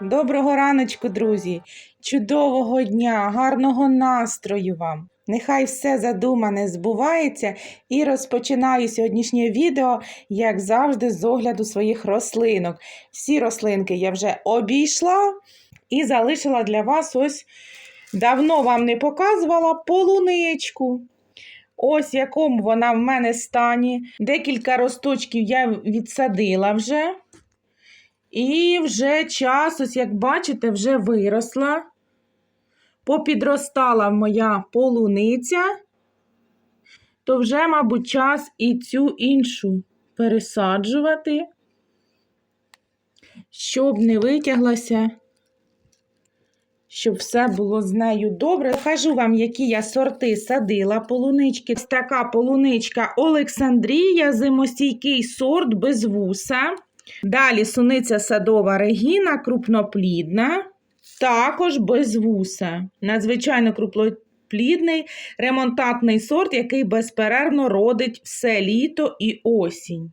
Доброго раночку, друзі! Чудового дня, гарного настрою вам! Нехай все задумане збувається і розпочинаю сьогоднішнє відео, як завжди, з огляду своїх рослинок. Всі рослинки я вже обійшла і залишила для вас ось давно вам не показувала полуничку. Ось в якому вона в мене стані. Декілька росточків я відсадила вже. І вже час, ось як бачите, вже виросла. Попідростала моя полуниця, то вже, мабуть, час і цю іншу пересаджувати, щоб не витяглася, щоб все було з нею добре. Кажу вам, які я сорти садила полунички. Ось така полуничка Олександрія, зимостійкий сорт без вуса. Далі суниця садова регіна, крупноплідна, також без вуса. Надзвичайно крупноплідний ремонтантний сорт, який безперервно родить все літо і осінь.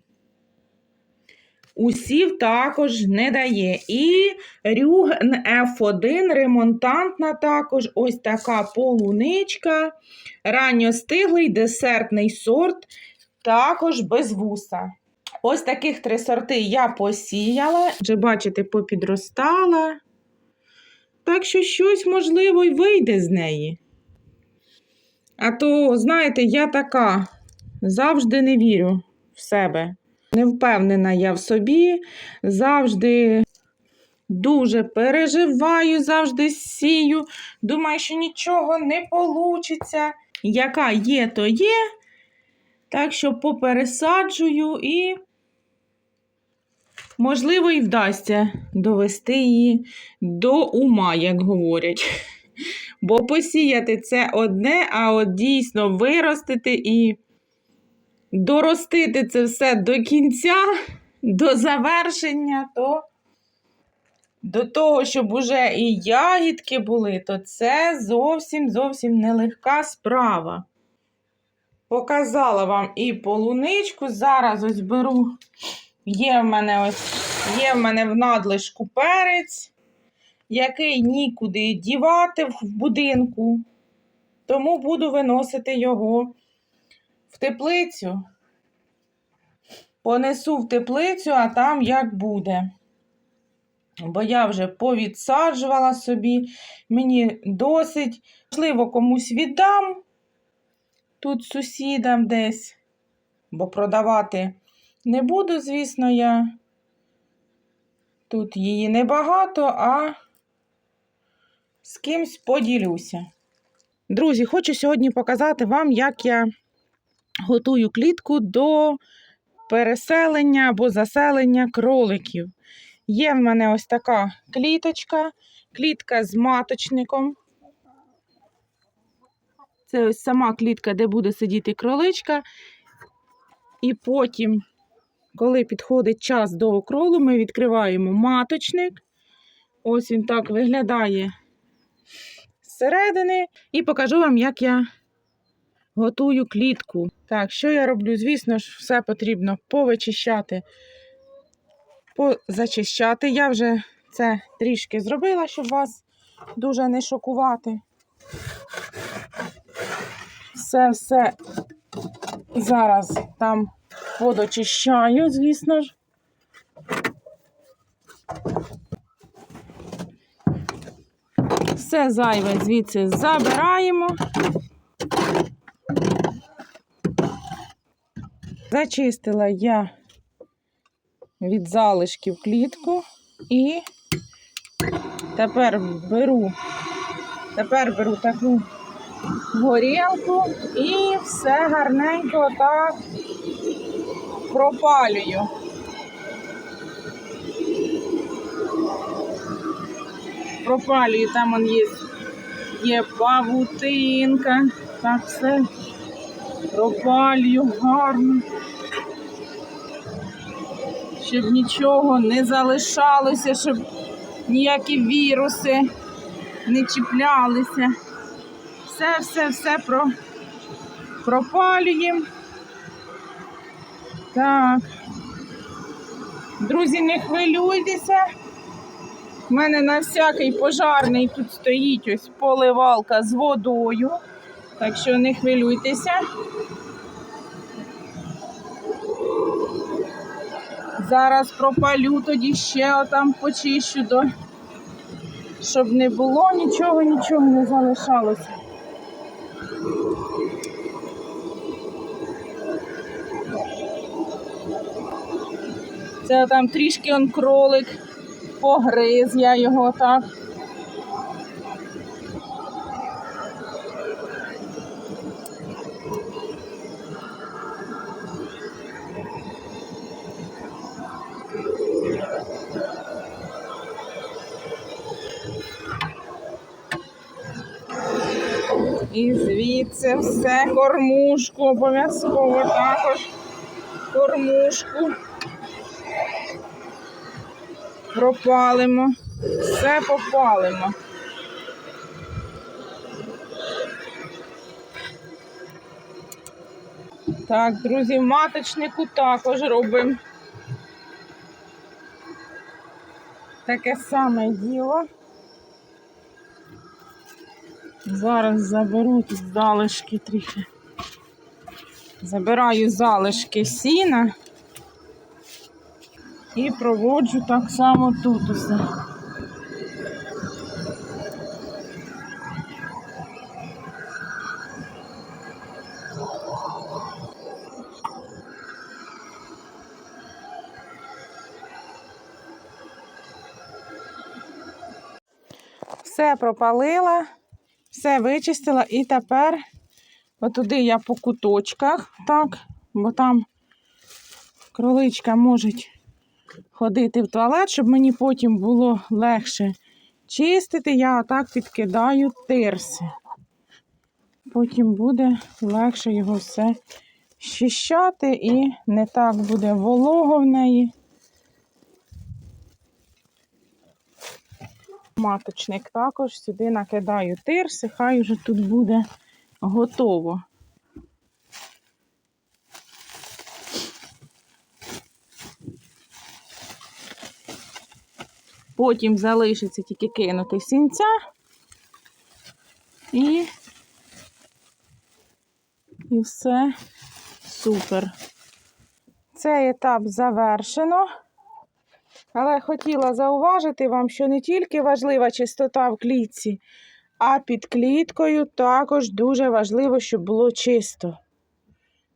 Усів також не дає. І Рюген F1 ремонтантна також ось така полуничка, ранньостиглий десертний сорт, також без вуса. Ось таких три сорти я посіяла, вже, бачите, попідростала. Так що щось, можливо, й вийде з неї. А то, знаєте, я така завжди не вірю в себе. Не впевнена я в собі, завжди дуже переживаю, завжди сію. Думаю, що нічого не вийде. Яка є, то є. Так що попересаджую і, можливо, і вдасться довести її до ума, як говорять. Бо посіяти це одне, а от дійсно виростити і доростити це все до кінця, до завершення, то до того, щоб уже і ягідки були, то це зовсім зовсім нелегка справа. Показала вам і полуничку. Зараз ось беру. Є в мене ось є в мене в надлишку перець, який нікуди дівати в будинку. Тому буду виносити його в теплицю. Понесу в теплицю, а там як буде. Бо я вже повідсаджувала собі, мені досить, можливо, комусь віддам тут сусідам десь, бо продавати не буду, звісно, я. Тут її небагато, а з кимсь поділюся. Друзі, хочу сьогодні показати вам, як я готую клітку до переселення або заселення кроликів. Є в мене ось така кліточка, клітка з маточником. Це ось сама клітка, де буде сидіти кроличка. І потім, коли підходить час до окролу, ми відкриваємо маточник. Ось він так виглядає зсередини. І покажу вам, як я готую клітку. Так, що я роблю? Звісно ж, все потрібно повичищати, позачищати. Я вже це трішки зробила, щоб вас дуже не шокувати. Все все зараз там подочищаю, звісно ж. Все зайве звідси забираємо. Зачистила я від залишків клітку і тепер беру, тепер беру таку горілку і все гарненько так пропалюю. Пропалюю, там он є, є павутинка, так все. Пропалюю гарно, щоб нічого не залишалося, щоб ніякі віруси не чіплялися. Все, все, все про, пропалюємо. Так. Друзі, не хвилюйтеся. У мене на всякий пожарний тут стоїть ось поливалка з водою. Так що не хвилюйтеся. Зараз пропалю, тоді ще отам почищу, до... щоб не було нічого, нічого не залишалося. Це там трішки он кролик погриз, я його так. І звідси все кормушку, обов'язково також кормушку пропалимо, все попалимо. Так, друзі, маточнику також робимо. Таке саме діло. Зараз заберу тут залишки трохи. Забираю залишки сіна і проводжу так само тут усе. Все пропалила, все вичистила і тепер отуди я по куточках, так, бо там кроличка можуть ходити в туалет, щоб мені потім було легше чистити, я отак підкидаю тирси. Потім буде легше його все щищати і не так буде волого в неї. Маточник також сюди накидаю тирси, хай вже тут буде готово. Потім залишиться тільки кинути сінця і, і все супер. Цей етап завершено. Але хотіла зауважити вам, що не тільки важлива чистота в клітці, а під кліткою також дуже важливо, щоб було чисто.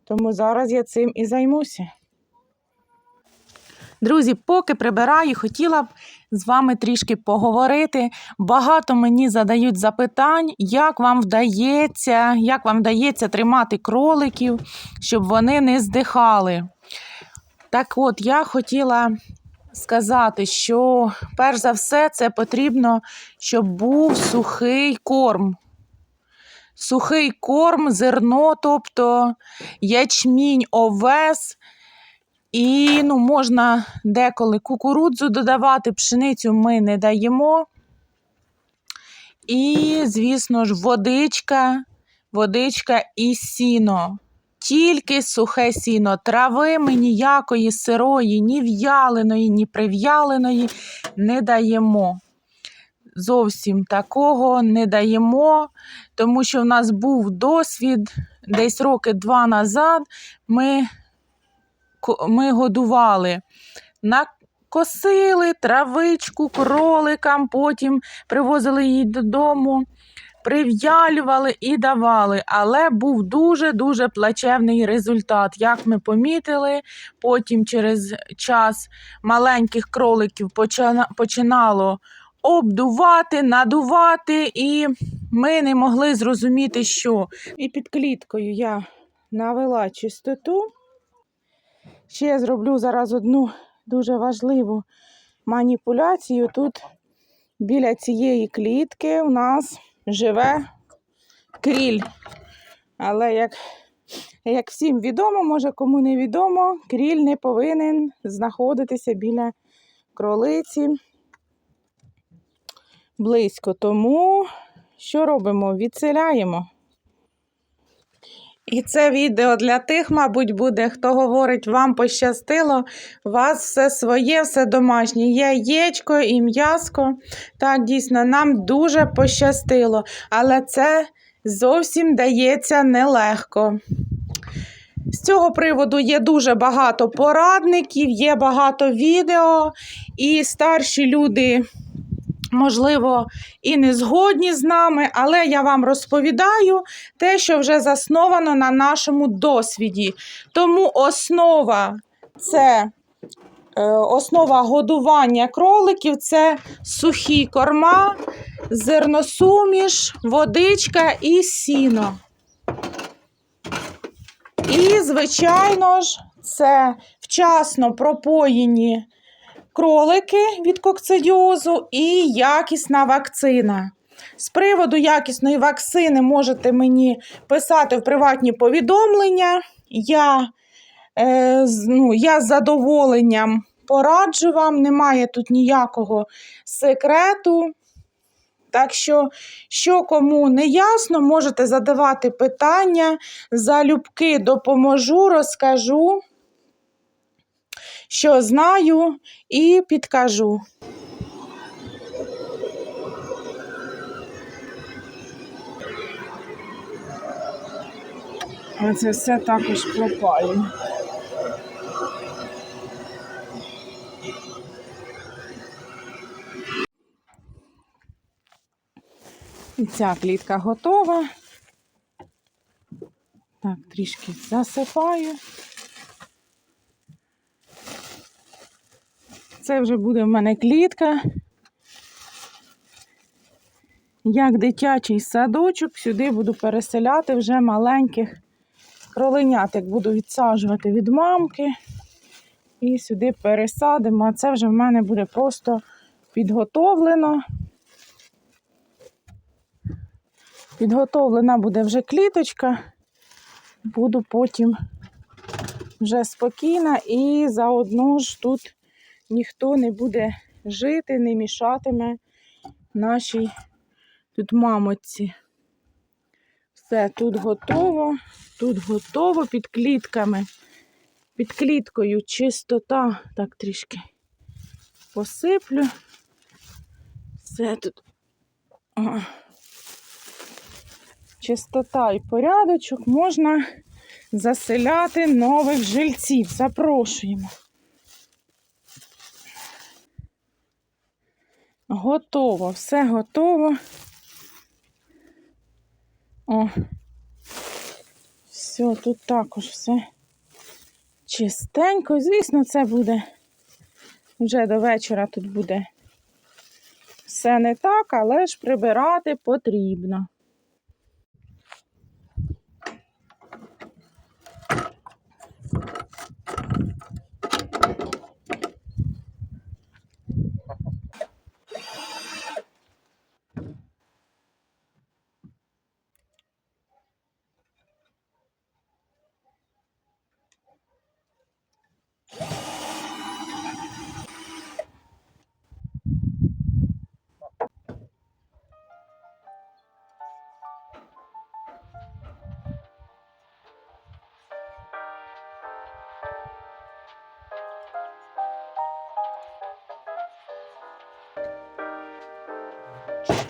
Тому зараз я цим і займуся. Друзі, поки прибираю, хотіла б з вами трішки поговорити. Багато мені задають запитань, як вам вдається, як вам вдається тримати кроликів, щоб вони не здихали. Так от, я хотіла сказати, що перш за все це потрібно, щоб був сухий корм. Сухий корм, зерно, тобто ячмінь, овес. І ну, можна деколи кукурудзу додавати, пшеницю ми не даємо. І, звісно ж, водичка, водичка і сіно. Тільки сухе сіно. Трави ми ніякої сирої, ні в'яленої, ні прив'яленої не даємо. Зовсім такого не даємо, тому що в нас був досвід десь роки два назад. Ми ми годували, накосили травичку кроликам, потім привозили її додому, прив'ялювали і давали. Але був дуже-дуже плачевний результат. Як ми помітили, потім через час маленьких кроликів починало обдувати, надувати, і ми не могли зрозуміти, що. І під кліткою я навела чистоту. Ще я зроблю зараз одну дуже важливу маніпуляцію. Тут біля цієї клітки у нас живе кріль. Але як як всім відомо, може кому не відомо, кріль не повинен знаходитися біля кролиці близько. Тому що робимо? Відселяємо. І це відео для тих, мабуть, буде, хто говорить, вам пощастило, у вас все своє, все домашнє. Яєчко і м'яско. Так, дійсно, нам дуже пощастило, але це зовсім дається нелегко. З цього приводу є дуже багато порадників, є багато відео, і старші люди, можливо, і не згодні з нами, але я вам розповідаю те, що вже засновано на нашому досвіді. Тому основа це е, основа годування кроликів це сухі корма, зерносуміш, водичка і сіно. І, звичайно ж, це вчасно пропоєні кролики від кокцидіозу і якісна вакцина. З приводу якісної вакцини можете мені писати в приватні повідомлення. Я, е, ну, я з задоволенням пораджу вам, немає тут ніякого секрету. Так що, що кому не ясно, можете задавати питання. Залюбки допоможу, розкажу, що знаю, і підкажу. Оце все також пропалює. І ця клітка готова. Так, трішки засипаю. Це вже буде в мене клітка. Як дитячий садочок, сюди буду переселяти вже маленьких кроленяток. Буду відсаджувати від мамки і сюди пересадимо. А це вже в мене буде просто підготовлено. Підготовлена буде вже кліточка. Буду потім вже спокійна і заодно ж тут ніхто не буде жити, не мішатиме нашій тут мамочці. Все, тут готово, тут готово під клітками. Під кліткою чистота, так трішки посиплю. Все тут. О. Чистота і порядочок можна заселяти нових жильців. Запрошуємо. Готово, все готово. О, все, тут також все чистенько. Звісно, це буде вже до вечора тут буде все не так, але ж прибирати потрібно.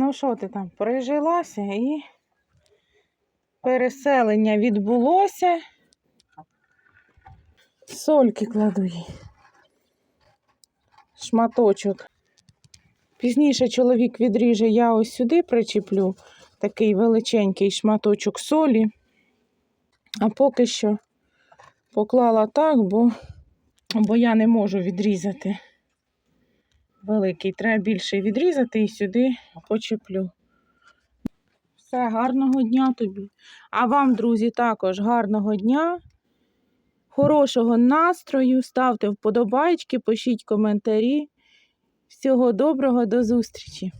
Ну, що ти там, прижилася і переселення відбулося. Сольки кладу їй. Шматочок. Пізніше чоловік відріже, я ось сюди причеплю такий величенький шматочок солі. А поки що поклала так, бо, бо я не можу відрізати. Великий, треба більше відрізати і сюди почеплю. Все, гарного дня тобі. А вам, друзі, також гарного дня, хорошого настрою, ставте вподобайки, пишіть коментарі. Всього доброго, до зустрічі!